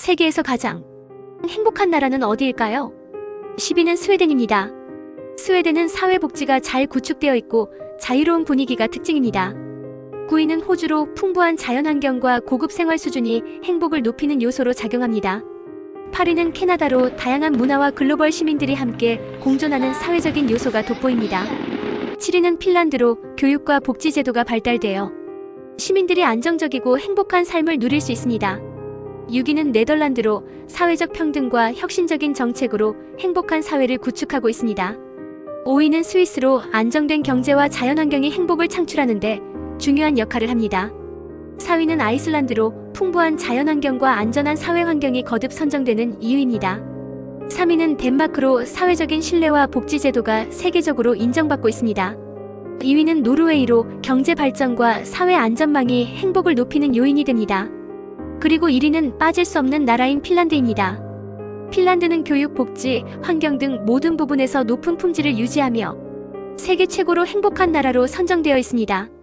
세계에서 가장 행복한 나라는 어디일까요? 10위는 스웨덴입니다. 스웨덴은 사회복지가 잘 구축되어 있고 자유로운 분위기가 특징입니다. 9위는 호주로 풍부한 자연환경과 고급 생활 수준이 행복을 높이는 요소로 작용합니다. 8위는 캐나다로 다양한 문화와 글로벌 시민들이 함께 공존하는 사회적인 요소가 돋보입니다. 7위는 핀란드로 교육과 복지 제도가 발달되어 시민들이 안정적이고 행복한 삶을 누릴 수 있습니다. 6위는 네덜란드로 사회적 평등과 혁신적인 정책으로 행복한 사회를 구축하고 있습니다. 5위는 스위스로 안정된 경제와 자연환경이 행복을 창출하는데 중요한 역할을 합니다. 4위는 아이슬란드로 풍부한 자연환경과 안전한 사회환경이 거듭 선정되는 이유입니다. 3위는 덴마크로 사회적인 신뢰와 복지 제도가 세계적으로 인정받고 있습니다. 2위는 노르웨이로 경제 발전과 사회 안전망이 행복을 높이는 요인이 됩니다. 그리고 1위는 빠질 수 없는 나라인 핀란드입니다. 핀란드는 교육, 복지, 환경 등 모든 부분에서 높은 품질을 유지하며 세계 최고로 행복한 나라로 선정되어 있습니다.